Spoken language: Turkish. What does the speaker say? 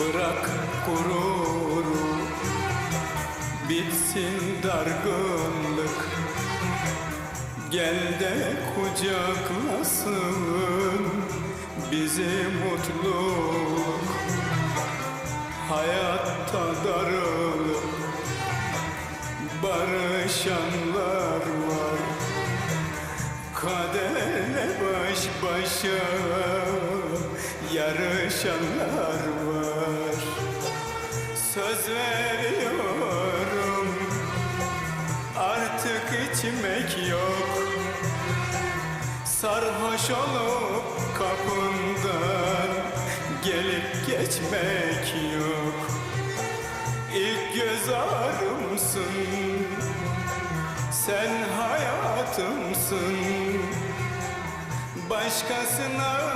Bırak gururu Bitsin dargınlık. Gel de kucaklasın Bizi mutluluk. Hayatta darılıp Barışanlar var. Kaderle baş başa yarışanlar var Söz veriyorum. Artık içmek yok. Sarhoş olup kapından gelip geçmek yok. İlk göz ağrımsın. Sen hayatımsın. Başkasına